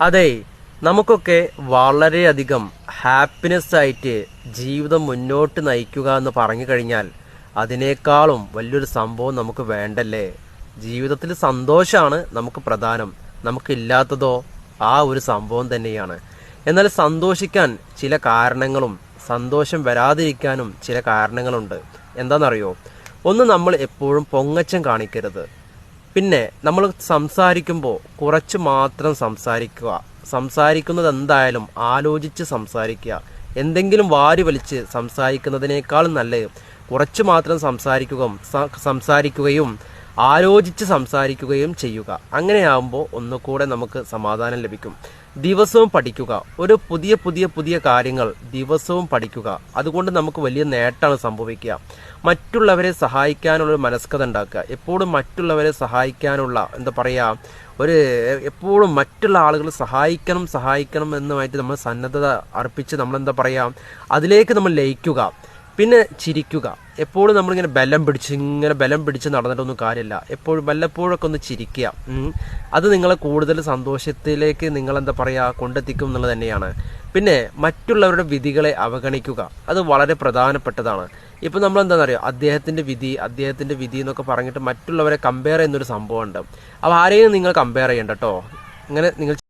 അതെ നമുക്കൊക്കെ വളരെയധികം ഹാപ്പിനെസ് ആയിട്ട് ജീവിതം മുന്നോട്ട് നയിക്കുക എന്ന് പറഞ്ഞു കഴിഞ്ഞാൽ അതിനേക്കാളും വലിയൊരു സംഭവം നമുക്ക് വേണ്ടല്ലേ? ജീവിതത്തിൽ സന്തോഷമാണ് നമുക്ക് പ്രധാനം. നമുക്കില്ലാത്തതോ ആ ഒരു സംഭവം തന്നെയാണ്. എന്നാൽ സന്തോഷിക്കാൻ ചില കാരണങ്ങളും സന്തോഷം വരാതിരിക്കാനും ചില കാരണങ്ങളുണ്ട്. എന്താണെന്നറിയോ? ഒന്ന് നമ്മൾ എപ്പോഴും പൊങ്ങച്ചം കാണിക്കരുത്. പിന്നെ നമ്മൾ സംസാരിക്കുമ്പോൾ കുറച്ച് മാത്രം സംസാരിക്കുക. സംസാരിക്കുന്നത് എന്തായാലും ആലോചിച്ച് സംസാരിക്കുക. എന്തെങ്കിലും വാരി വലിച്ച് സംസാരിക്കുന്നതിനേക്കാളും നല്ലത് കുറച്ച് മാത്രം സംസാരിക്കുക സംസാരിക്കുകയും ആലോചിച്ച് സംസാരിക്കുകയും ചെയ്യുക. അങ്ങനെയാകുമ്പോൾ ഒന്നുകൂടെ നമുക്ക് സമാധാനം ലഭിക്കും. ദിവസവും പഠിക്കുക. ഒരു പുതിയ പുതിയ പുതിയ കാര്യങ്ങൾ ദിവസവും പഠിക്കുക. അതുകൊണ്ട് നമുക്ക് വലിയ നേട്ടമാണ് സംഭവിക്കുക. മറ്റുള്ളവരെ സഹായിക്കാനുള്ള ഒരു മനസ്കത ഉണ്ടാക്കുക. എപ്പോഴും മറ്റുള്ളവരെ സഹായിക്കാനുള്ള എന്താ പറയുക ഒരു എപ്പോഴും മറ്റുള്ള ആളുകൾ സഹായിക്കണം സഹായിക്കണം എന്നുമായിട്ട് നമ്മൾ സന്നദ്ധത അർപ്പിച്ച് നമ്മൾ എന്താ പറയുക അതിലേക്ക് നമ്മൾ ലയിക്കുക. പിന്നെ ചിരിക്കുക. എപ്പോഴും നമ്മളിങ്ങനെ ബലം പിടിച്ച് ഇങ്ങനെ ബലം പിടിച്ച് നടന്നിട്ടൊന്നും കാര്യമില്ല. എപ്പോഴും വല്ലപ്പോഴൊക്കെ ഒന്ന് ചിരിക്കുക. അത് നിങ്ങളെ കൂടുതൽ സന്തോഷത്തിലേക്ക് നിങ്ങളെന്താ പറയുക കൊണ്ടെത്തിക്കും എന്നുള്ളത് തന്നെയാണ്. പിന്നെ മറ്റുള്ളവരുടെ വിധികളെ അവഗണിക്കുക. അത് വളരെ പ്രധാനപ്പെട്ടതാണ്. ഇപ്പം നമ്മൾ എന്താണെന്ന് പറയുക അദ്ദേഹത്തിന്റെ വിധി അദ്ദേഹത്തിന്റെ വിധി എന്നൊക്കെ പറഞ്ഞിട്ട് മറ്റുള്ളവരെ കമ്പയർ ചെയ്യുന്നൊരു സംഭവമുണ്ട്. അപ്പോൾ ആരെയും നിങ്ങൾ കമ്പയർ ചെയ്യണ്ട കേട്ടോ ഇങ്ങനെ നിങ്ങൾ